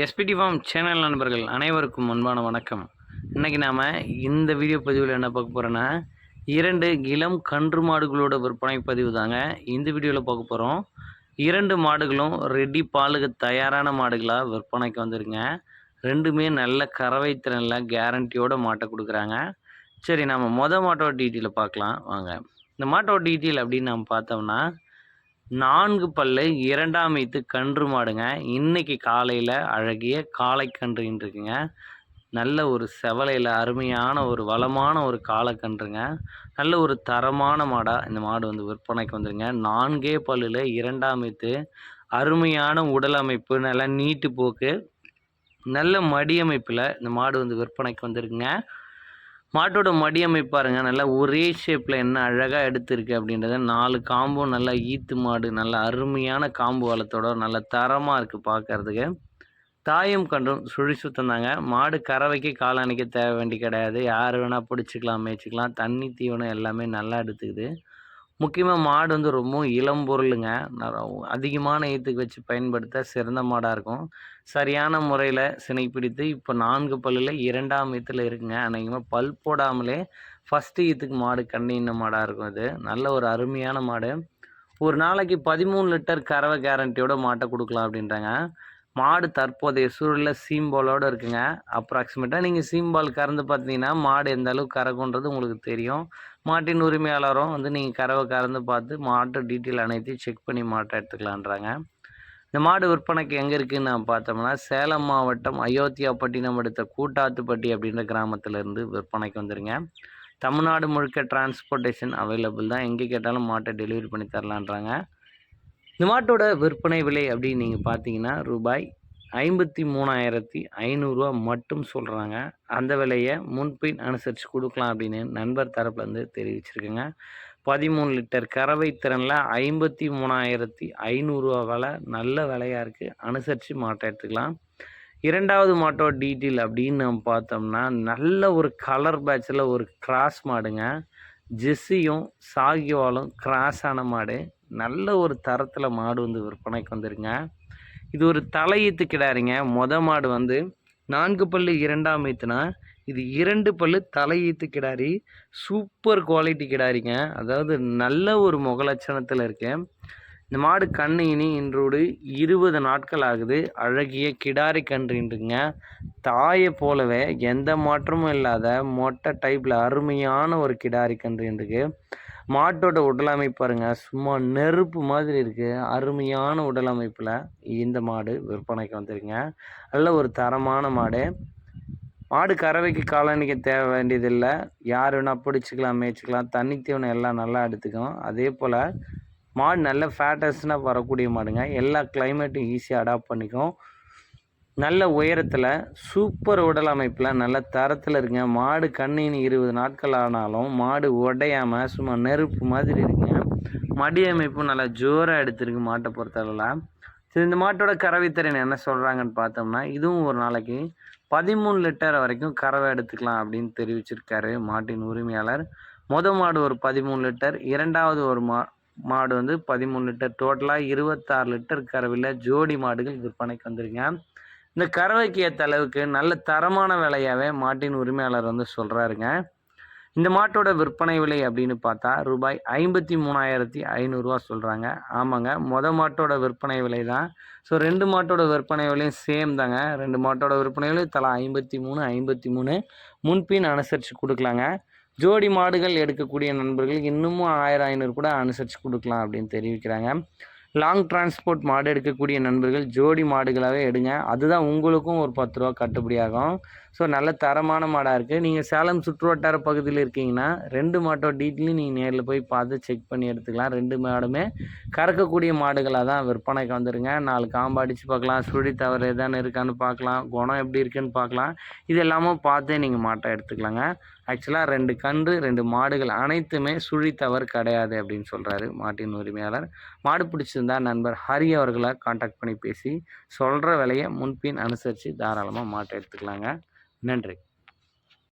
SPD form channel நண்பர்கள் அனைவருக்கும் அன்பான வணக்கம். இன்றைக்கி நாம் இந்த வீடியோ பதிவில் என்ன பார்க்க போகிறோன்னா இரண்டு இளம் கன்று மாடுகளோட விற்பனை பதிவு தாங்க. இந்த வீடியோவில் பார்க்க போகிறோம் இரண்டு மாடுகளும் ரெடி பாலுக்கு தயாரான மாடுகளாக விற்பனைக்கு வந்துருங்க ரெண்டுமே நல்ல கறவை திறனில் கேரண்டியோட மாட்டை கொடுக்குறாங்க. சரி நம்ம மொதல் மாட்டோட டீட்டெயிலை பார்க்கலாம். வாங்க. இந்த மாட்டோட டீட்டெயில் அப்படின்னு நம்ம பார்த்தோம்னா நான்கு பல்லு இரண்டாம் வைத்து கன்று மாடுங்க. இன்னைக்கு காலையில் அழகிய காளை இருக்குங்க நல்ல ஒரு செவலையில் அருமையான ஒரு வளமான ஒரு காளைக்கன்றுங்க. நல்ல ஒரு தரமான மாடாக இந்த மாடு வந்து விற்பனைக்கு வந்துருங்க. நான்கே பல்லில் இரண்டாம் வைத்து அருமையான உடல் அமைப்பு நல்லா நீட்டு போக்கு நல்ல மடியமைப்பில் இந்த மாடு வந்து விற்பனைக்கு வந்துருக்குங்க. மாட்டோட மடியமைப்பு பாருங்கள் நல்லா ஒரே ஷேப்பில் என்ன அழகாக எடுத்திருக்கு அப்படின்றத நாலு காம்பும் நல்லா ஈத்து மாடு நல்ல அருமையான காம்பு வளத்தோட நல்ல தரமாக இருக்குது பார்க்கறதுக்கு தாயும் கன்றும் சுழி சுத்தம் தாங்க மாடு கறவைக்கு காலணிக்க தேவை வேண்டி கிடையாது. யார் வேணால் பிடிச்சிக்கலாம் மேய்ச்சிக்கலாம். தண்ணி தீவனம் எல்லாமே நல்லா எடுத்துக்குது. முக்கியமாக மாடு வந்து ரொம்ப இளம் பொருளுங்க. அதிகமான ஈத்துக்கு வச்சு பயன்படுத்த சிறந்த மாடாக இருக்கும். சரியான முறையில் சினை பிடித்து இப்போ நான்கு பல்லில் இரண்டாம் ஈத்தில் இருக்குங்க. அன்றைக்குமே பல் போடாமலே ஃபஸ்ட்டு ஈத்துக்கு மாடு கண்ணின மாடாக இருக்கும் இது. நல்ல ஒரு அருமையான மாடு. ஒரு நாளைக்கு பதிமூணு லிட்டர் கறவை கேரண்டியோட மாட்டை கொடுக்கலாம் அப்படின்றாங்க. மாடு தற்போதைய சூழலில் சீம்பாலோடு இருக்குங்க. அப்ராக்சிமேட்டாக நீங்கள் சீம்பால் கறந்து பார்த்தீங்கன்னா மாடு எந்த அளவுக்கு கறக்குன்றது உங்களுக்கு தெரியும். மாட்டின் உரிமையாளரும் வந்து நீங்கள் கறவை கறந்து பார்த்து மாட்டு டீட்டெயில் அனைத்தையும் செக் பண்ணி மாட்டை எடுத்துக்கலான்றாங்க. இந்த மாடு விற்பனைக்கு எங்கே இருக்குன்னு நான் பார்த்தோம்னா சேலம் மாவட்டம் அயோத்தியாப்பட்டினம் அடுத்த கூட்டாத்துப்பட்டி அப்படின்ற கிராமத்திலேருந்து விற்பனைக்கு வந்துடுங்க தமிழ்நாடு முழுக்க டிரான்ஸ்போர்ட்டேஷன் அவைலபிள் தான். எங்கே கேட்டாலும் மாட்டை டெலிவரி பண்ணி தரலான்றாங்க. இந்த மாட்டோட விற்பனை விலை அப்படின்னு நீங்கள் பார்த்தீங்கன்னா ரூபாய் ஐம்பத்தி மூணாயிரத்தி ஐநூறுரூவா மட்டும் சொல்கிறாங்க அந்த விலையை முன்பின் அனுசரித்து கொடுக்கலாம் அப்படின்னு நண்பர் தரப்புலேருந்து தெரிவிச்சிருக்கேங்க. பதிமூணு லிட்டர் கறவை திறனில் ஐம்பத்தி மூணாயிரத்தி ஐநூறுரூவா விலை நல்ல விலையாக இருக்குது அனுசரித்து மாட்டை எடுத்துக்கலாம். இரண்டாவது மாட்டோட டீட்டெயில் அப்படின்னு நம்ம பார்த்தோம்னா நல்ல ஒரு கலர் பேட்சில் ஒரு கிராஸ் மாடுங்க. ஜெஸ்ஸியும் சாகிவாலும் கிராஸான மாடு. நல்ல ஒரு தரத்தில் மாடு வந்து விற்பனைக்கு வந்துருங்க இது ஒரு தலையீத்து கிடாரிங்க. மொத மாடு வந்து நான்கு பல்லு இரண்டாம் ஈத்துனா இது இரண்டு பல்லு தலையீத்து கிடாரி சூப்பர் குவாலிட்டி கிடாரிங்க. அதாவது நல்ல ஒரு முகலட்சணத்தில் இருக்கு. இந்த மாடு கண்ணு இனி இன்றோடு இருபது நாட்கள் ஆகுது. அழகிய கிடாரி கன்றுங்க தாயை போலவே எந்த மாற்றமும் இல்லாத மொட்டை டைப்பில் அருமையான ஒரு கிடாரி கன்று இருக்கு மாட்டோட உடலமைப்பு பாருங்க சும்மா நெருப்பு மாதிரி இருக்கு. அருமையான உடலமைப்பில் இந்த மாடு விற்பனைக்கு வந்துருங்க நல்ல ஒரு தரமான மாடு. மாடு கறவைக்கு காலணிக்க தேவை வேண்டியதில்லை. யார் வேணால் பிடிச்சிக்கலாம் மேய்ச்சிக்கலாம். தண்ணி தீவனம் எல்லாம் நல்லா எடுத்துக்கும். அதே போல் மாடு நல்ல ஃபேட்டஸ்னால் வரக்கூடிய மாடுங்க. எல்லா கிளைமேட்டும் ஈஸியாக அடாப்ட் பண்ணிக்கும். நல்ல உயரத்தில் சூப்பர் உடல் அமைப்பில் நல்ல தரத்தில் இருக்குங்க மாடு கண்ணின் இருபது நாட்கள் ஆனாலும் மாடு உடையாமல் சும்மா நெருப்பு மாதிரி இருக்குங்க. மடி அமைப்பும் நல்லா ஜோராக எடுத்திருக்கு மாட்டை பொறுத்தளவில். சரி இந்த மாட்டோட கறவைத்திறன் என்ன சொல்கிறாங்கன்னு பார்த்தோம்னா இதுவும் ஒரு நாளைக்கு பதிமூணு லிட்டர் வரைக்கும் கறவை எடுத்துக்கலாம் அப்படின்னு தெரிவிச்சிருக்காரு மாட்டின் உரிமையாளர். மொத மாடு ஒரு பதிமூணு லிட்டர் இரண்டாவது ஒரு மா மாடு வந்து பதிமூணு லிட்டர். டோட்டலாக இருபத்தாறு லிட்டர் கறவையில் ஜோடி மாடுகள் விற்பனைக்கு வந்துருங்க இந்த கறவைக்கு ஏற்ற அளவுக்கு நல்ல தரமான விலையாகவே மாட்டின் உரிமையாளர் வந்து சொல்கிறாருங்க இந்த மாட்டோட விற்பனை விலை அப்படின்னு பார்த்தா ரூபாய் ஐம்பத்தி மூணாயிரத்தி ஐநூறுரூவா சொல்கிறாங்க ஆமாங்க மொதல் மாட்டோட விற்பனை விலை தான். ஸோ ரெண்டு மாட்டோட விற்பனை விலையும் சேம் தாங்க. ரெண்டு மாட்டோட விற்பனை விலை தலா ஐம்பத்தி மூணு ஐம்பத்தி மூணு. முன்பின் அனுசரித்து கொடுக்கலாங்க. ஜோடி மாடுகள் எடுக்கக்கூடிய நண்பர்கள் இன்னமும் ஆயிரம் ஐநூறு கூட அனுசரித்து கொடுக்கலாம் அப்படின்னு தெரிவிக்கிறாங்க. லாங் டிரான்ஸ்போர்ட் மாடு எடுக்கக்கூடிய நண்பர்கள் ஜோடி மாடுகளாகவே எடுங்க. அதுதான் உங்களுக்கும் ஒரு பத்து ரூபா கட்டுப்படியாகும் ஸோ நல்ல தரமான மாடாக இருக்குது நீங்கள் சேலம் சுற்றுவட்டார பகுதியில் இருக்கீங்கன்னா ரெண்டு மாட்டோட டீட்டெயிலும் நீங்கள் நேரில் போய் பார்த்து செக் பண்ணி எடுத்துக்கலாம். ரெண்டு மாடுமே கறக்கக்கூடிய மாடுகளாக தான் விற்பனைக்கு வந்துருங்க. நாலு காம்பு அடித்து பார்க்கலாம். சுழி தவறு எதானு இருக்கான்னு பார்க்கலாம். குணம் எப்படி இருக்குன்னு பார்க்கலாம். இது எல்லாமும் பார்த்தே நீங்கள் மாட்டை எடுத்துக்கலாங்க. ஆக்சுவலாக ரெண்டு கன்று ரெண்டு மாடுகள் அனைத்துமே சுழி தவறு கிடையாது அப்படின்னு சொல்கிறாரு மாட்டின் உரிமையாளர். மாடு பிடிச்சிருந்தா நண்பர் ஹரி அவர்களை காண்டாக்ட் பண்ணி பேசி சொல்கிற விலையை முன்பின் அனுசரித்து தாராளமாக மாட்டை எடுத்துக்கலாங்க. நன்றி.